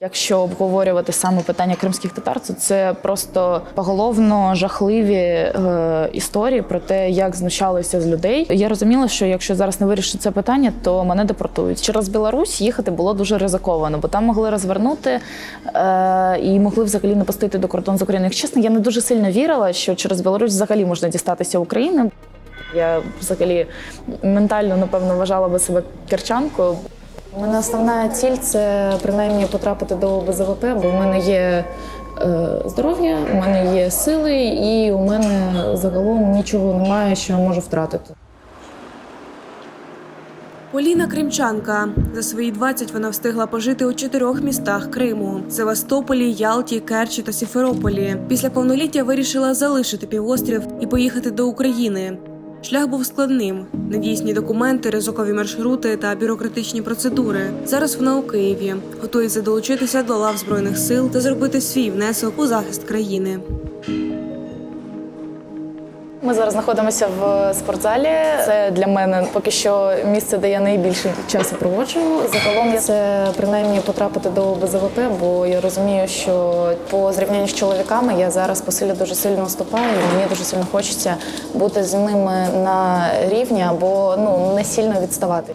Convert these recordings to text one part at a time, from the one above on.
Якщо обговорювати саме питання кримських татар, то це просто поголовно жахливі е, історії про те, як знущалися з людей. Я розуміла, що якщо зараз не вирішить це питання, то мене депортують. Через Білорусь їхати було дуже ризиковано, бо там могли розвернути е, і могли взагалі не пустити до кордону з Україною. Якщо чесно, я не дуже сильно вірила, що через Білорусь взагалі можна дістатися України. Я взагалі ментально напевно вважала би себе керчанкою. У мене основна ціль це принаймні потрапити до БЗВП, бо в мене є е, здоров'я, у мене є сили, і у мене загалом нічого немає, що я можу втратити. Поліна Кримчанка. За свої 20 вона встигла пожити у чотирьох містах Криму: Севастополі, Ялті, Керчі та Сіферополі. Після повноліття вирішила залишити півострів і поїхати до України. Шлях був складним: недійсні документи, ризикові маршрути та бюрократичні процедури. Зараз вона у Києві готується долучитися до лав збройних сил та зробити свій внесок у захист країни. Ми зараз знаходимося в спортзалі. Це для мене поки що місце, де я найбільше часу проводжу. Загалом це принаймні потрапити до БЗВП, бо я розумію, що по зрівнянню з чоловіками я зараз посилю дуже сильно вступаю. і Мені дуже сильно хочеться бути з ними на рівні або ну не сильно відставати.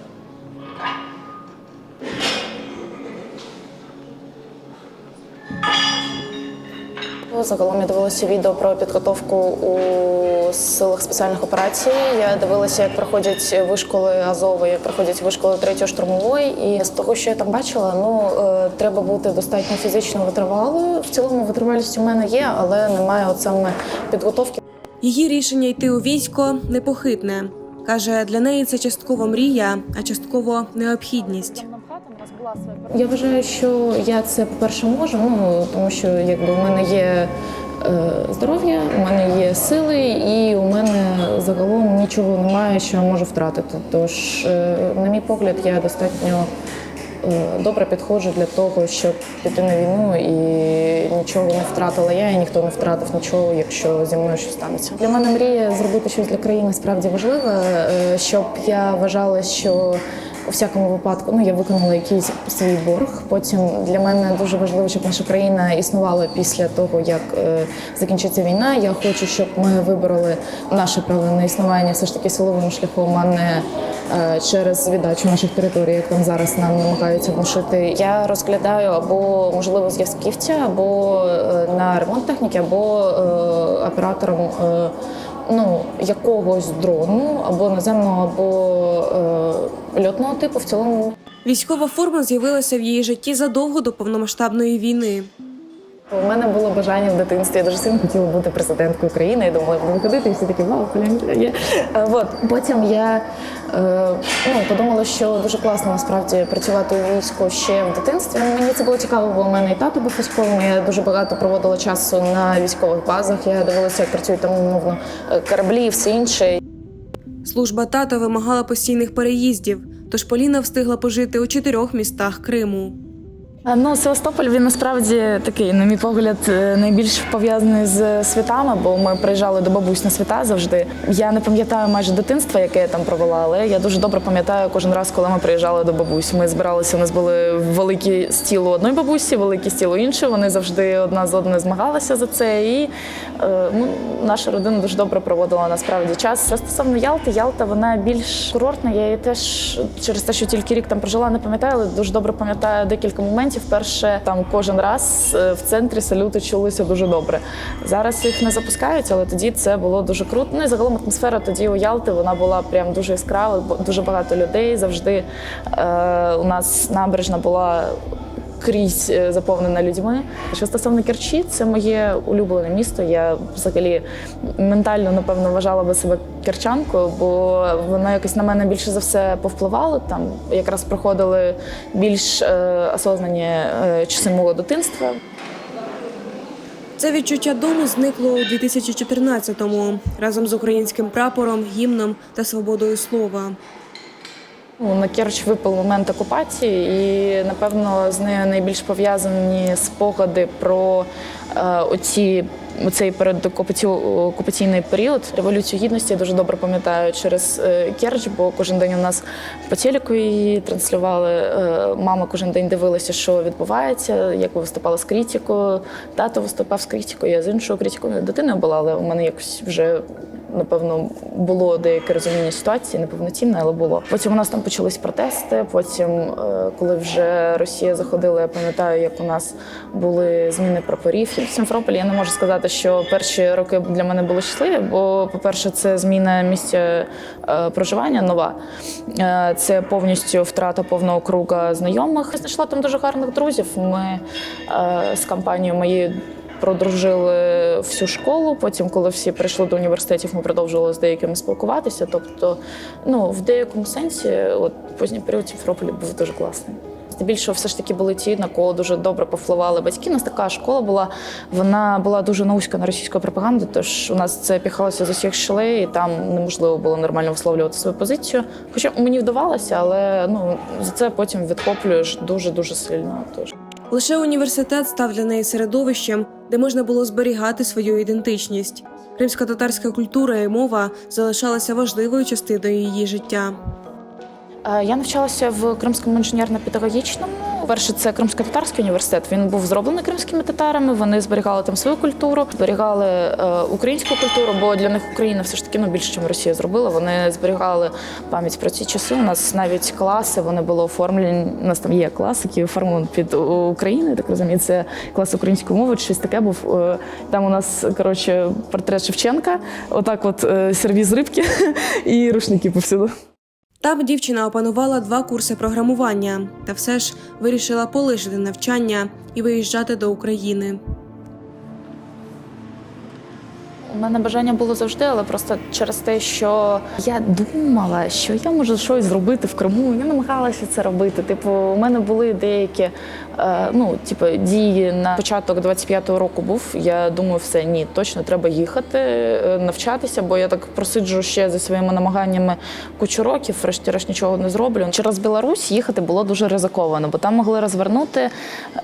Загалом я дивилася відео про підготовку у силах спеціальних операцій. Я дивилася, як проходять вишколи Азови, як проходять вишколи третьої штурмової. І з того, що я там бачила, ну е, треба бути достатньо фізично витривалою. В цілому витривалість у мене є, але немає от саме підготовки. Її рішення йти у військо непохитне. Каже, для неї це частково мрія, а частково необхідність. Я вважаю, що я це по-перше можу, ну тому що якби в мене є е, здоров'я, у мене є сили, і у мене загалом нічого немає, що я можу втратити. Тож, е, на мій погляд, я достатньо е, добре підходжу для того, щоб піти на війну і нічого не втратила я, і ніхто не втратив нічого, якщо зі мною щось станеться. Для мене мрія зробити щось для країни справді важливе, щоб я вважала, що у всякому випадку ну я виконала якийсь свій борг. Потім для мене дуже важливо, щоб наша країна існувала після того, як е, закінчиться війна. Я хочу, щоб ми вибороли наше право на існування все ж таки силовим шляхом, а не е, через віддачу наших територій, як там зараз нам намагаються внушити. Я розглядаю або можливо зв'язківця, або е, на ремонт техніки, або е, оператором. Е, ну, якогось дрону або наземного, або е, льотного типу в цілому. Військова форма з'явилася в її житті задовго до повномасштабної війни. У мене було бажання в дитинстві. Я дуже сильно хотіла бути президенткою країни. Я думала, я буду ходити, і всі такі вау, глянь, є. От потім я е, ну, подумала, що дуже класно насправді працювати у війську ще в дитинстві. Мені це було цікаво, бо у мене і тато був військовим. Я дуже багато проводила часу на військових базах. Я дивилася, як працюють там умовно е, кораблі все інше. Служба тата вимагала постійних переїздів, тож Поліна встигла пожити у чотирьох містах Криму. А, Ну, Севастополь він насправді такий, на мій погляд, е, найбільш пов'язаний з святами, бо ми приїжджали до бабусь на свята завжди. Я не пам'ятаю майже дитинства, яке я там провела, але я дуже добре пам'ятаю кожен раз, коли ми приїжджали до бабусь. Ми збиралися, у нас були великі стіл у одної бабусі, великі стіл у іншої. Вони завжди одна з одною змагалися за це. І е, ну, наша родина дуже добре проводила насправді час. Що стосовно Ялти, Ялта вона більш курортна. Я її теж через те, що тільки рік там прожила, не пам'ятаю, але дуже добре пам'ятаю декілька моментів. Перше, там кожен раз е, в центрі салюти чулися дуже добре. Зараз їх не запускають, але тоді це було дуже круто. Ну і загалом атмосфера тоді у Ялти вона була прям дуже яскрава, дуже багато людей. Завжди е, у нас набережна була. Крізь е, заповнена людьми. Що стосовно Керчі, це моє улюблене місто. Я взагалі ментально напевно вважала би себе керчанкою, бо воно якось на мене більше за все повпливало. Там якраз проходили більш е, осознані е, часи мого дитинства. Це відчуття дому зникло у 2014-му разом з українським прапором, гімном та свободою слова. Ну, На Керч випав момент окупації, і напевно з нею найбільш пов'язані спогади про е, оці цей передокупаційний період революцію гідності я дуже добре пам'ятаю через е, Керч, бо кожен день у нас по телеку її транслювали. Е, Мама кожен день дивилася, що відбувається, як виступала з критикою. Тато виступав з критикою, я з іншою критикою. Дитиною була, але у мене якось вже. Напевно, було деяке розуміння ситуації, неповноцінне, але було. Потім у нас там почались протести. Потім, е, коли вже Росія заходила, я пам'ятаю, як у нас були зміни прапорів. В Сімферополі я не можу сказати, що перші роки для мене були щасливі, бо, по-перше, це зміна місця е, проживання нова. Е, Це повністю втрата повного круга знайомих. Я знайшла там дуже гарних друзів. Ми з компанією моєю продружили всю школу. Потім, коли всі прийшли до університетів, ми продовжували з деякими спілкуватися. Тобто, ну в деякому сенсі, от поздній період Сімферополі був дуже класний. Здебільшого все ж таки були ті, на кого дуже добре повпливали батьки. У нас така школа була, вона була дуже науська на російську пропаганду, тож у нас це піхалося з усіх щелей, і там неможливо було нормально висловлювати свою позицію. Хоча мені вдавалося, але ну за це потім відхоплюєш дуже дуже сильно. Тож. Лише університет став для неї середовищем, де можна було зберігати свою ідентичність. Кримсько-татарська культура і мова залишалася важливою частиною її життя. Е, Я навчалася в Кримському інженерно-педагогічному. Перше, це Кримсько-татарський університет. Він був зроблений кримськими татарами. Вони зберігали там свою культуру, зберігали е, українську культуру, бо для них Україна все ж таки ну, більше, ніж Росія зробила. Вони зберігали пам'ять про ці часи. У нас навіть класи вони були оформлені. У нас там є клас, який оформлений під Україну. Так розумію, це клас української мови. Щось таке був. Е, Там у нас коротше портрет Шевченка. Отак, от е, сервіз рибки і рушники повсюду. Там дівчина опанувала два курси програмування та все ж вирішила полишити навчання і виїжджати до України. У мене бажання було завжди, але просто через те, що я думала, що я можу щось зробити в Криму. Я намагалася це робити. Типу, у мене були деякі е, ну, типу, дії на початок 25-го року був. Я думаю, все ні, точно треба їхати, е, навчатися, бо я так просиджу ще за своїми намаганнями кучу років, врешті-решт нічого не зроблю. Через Білорусь їхати було дуже ризиковано, бо там могли розвернути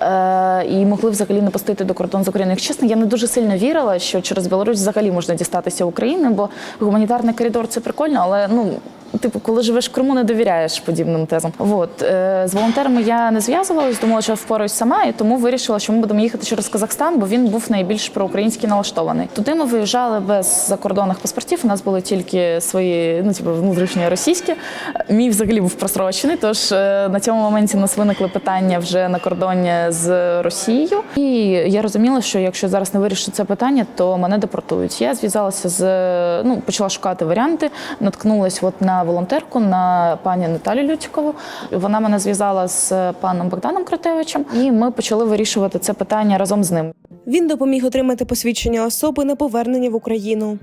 е, і могли взагалі не пустити до кордону з Україною. Якщо чесно, я не дуже сильно вірила, що через Білорусь взагалі можна дістатися України, бо гуманітарний коридор це прикольно, але ну. Типу, коли живеш в Криму, не довіряєш подібним тезам. От е, з волонтерами я не зв'язувалась, думала, що впораюсь сама, і тому вирішила, що ми будемо їхати через Казахстан, бо він був найбільш проукраїнський налаштований. Туди ми виїжджали без закордонних паспортів. У нас були тільки свої, ну типу, внутрішні російські. Мій взагалі був просрочений. Тож е, на цьому моменті у нас виникли питання вже на кордоні з Росією. І я розуміла, що якщо зараз не вирішу це питання, то мене депортують. Я зв'язалася з ну, почала шукати варіанти, наткнулась от на волонтерку, на пані Наталю Людькову. Вона мене зв'язала з паном Богданом Кратевичем, і ми почали вирішувати це питання разом з ним. Він допоміг отримати посвідчення особи на повернення в Україну.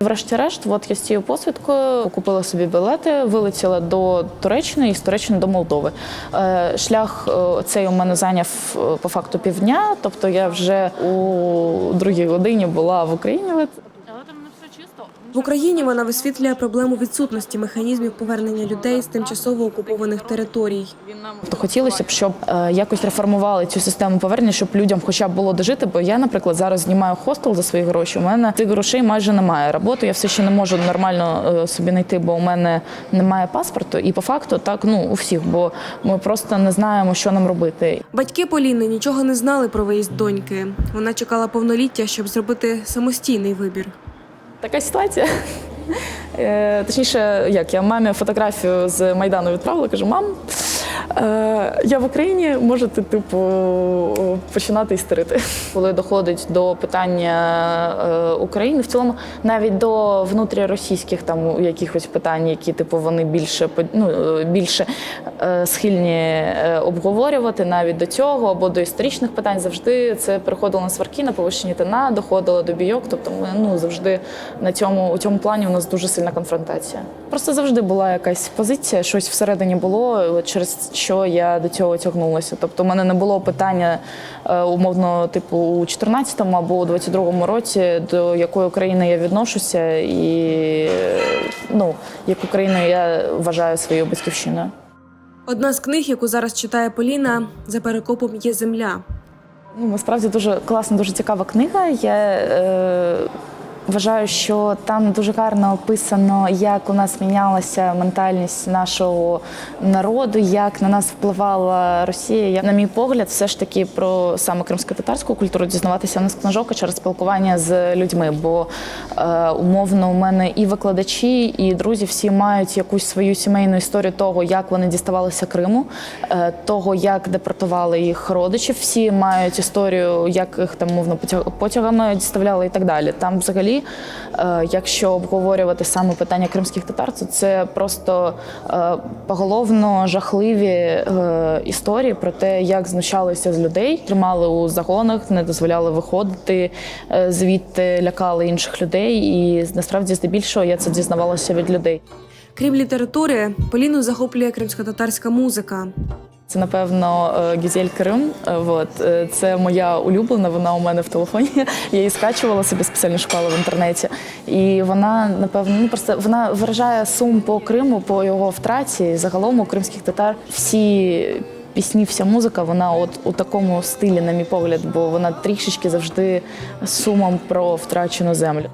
Врешті-решт, от я з цією посвідкою купила собі білети, вилетіла до Туреччини і з Туреччини до Молдови. Е, Шлях е, цей у мене зайняв е, по факту півдня, тобто я вже у другій годині була в Україні. Але там не все чисто. В Україні вона висвітлює проблему відсутності механізмів повернення людей з тимчасово окупованих територій. Тобто хотілося б, щоб е, якось реформували цю систему повернення, щоб людям хоча б було де жити. Бо я, наприклад, зараз знімаю хостел за свої гроші. У мене цих грошей майже немає. Роботу я все ще не можу нормально е, собі знайти, бо у мене немає паспорту. І по факту так ну у всіх, бо ми просто не знаємо, що нам робити. Батьки Поліни нічого не знали про виїзд доньки. Вона чекала повноліття, щоб зробити самостійний вибір. Така ситуація. Е, Точніше, як я мамі фотографію з Майдану відправила, кажу, мам, я в Україні, можете, типу, починати істерити. Коли доходить до питання е, України, в цілому, навіть до внутріросійських там якихось питань, які типу вони більше ну, е, більше е, схильні е, обговорювати навіть до цього або до історичних питань, завжди це приходило на сварки, на повищені тона, доходило до бійок. Тобто ми ну завжди на цьому у цьому плані у нас дуже сильна конфронтація. Просто завжди була якась позиція, щось всередині було, через що я до цього тягнулася. Тобто, у мене не було питання е, умовно, типу, у 14-му або у 22-му році, до якої країни я відношуся, і ну яку країну я вважаю своєю батьківщиною. Одна з книг, яку зараз читає Поліна, за перекопом є земля. Ну, насправді дуже класна, дуже цікава книга. Я е, вважаю, що там дуже гарно описано, як у нас мінялася ментальність нашого народу, як на нас впливала Росія. Я, на мій погляд, все ж таки про саме кримсько-татарську культуру дізнаватися не з книжок, через спілкування з людьми. Бо е, умовно у мене і викладачі, і друзі всі мають якусь свою сімейну історію того, як вони діставалися Криму, е, того, як депортували їх родичів. Всі мають історію, як їх там мовно потяг- потягами діставляли і так далі. Там, взагалі, е, якщо обговорювати саме питання кримських татар, то це просто е, поголовно жахливі е, історії про те, як знущалися з людей, тримали у загонах, не дозволяли виходити звідти, лякали інших людей. І насправді, здебільшого, я це дізнавалася від людей. Крім літератури, Поліну захоплює кримсько-татарська музика. Це напевно е, Гізель Крим. Е, Вот Е, це моя улюблена. Вона у мене в телефоні. Я її скачувала собі спеціальну школу в інтернеті. І вона напевно ну просто вона виражає сум по Криму, по його втраті. Загалом у кримських татар всі. Пісні, вся музика, вона от у такому стилі, на мій погляд, бо вона трішечки завжди сумом про втрачену землю.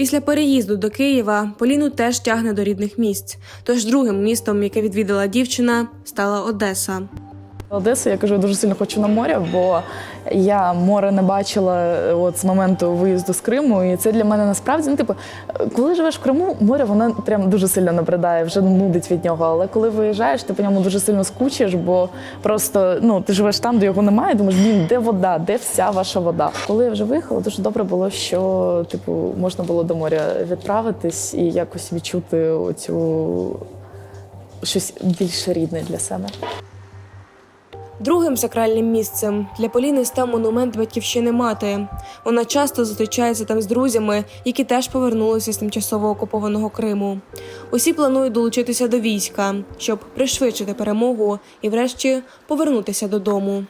Після переїзду до Києва Поліну теж тягне до рідних місць. Тож другим містом, яке відвідала дівчина, стала Одеса. Одесу я кажу, я дуже сильно хочу на море, бо я море не бачила е, от з моменту виїзду з Криму. І це для мене насправді ну, типу, коли живеш в Криму, море воно прям дуже сильно набридає, вже нудить від нього. Але коли виїжджаєш, ти по ньому дуже сильно скучиш, бо просто ну ти живеш там, де його немає. Думаєш, блін, де вода, де вся ваша вода? Коли я вже виїхала, дуже добре було, що типу можна було до моря відправитись і якось відчути оцю щось більш рідне для себе. Другим сакральним місцем для Поліни став монумент батьківщини мати. Вона часто зустрічається там з друзями, які теж повернулися з тимчасово окупованого Криму. Усі планують долучитися до війська, щоб пришвидшити перемогу і, врешті, повернутися додому.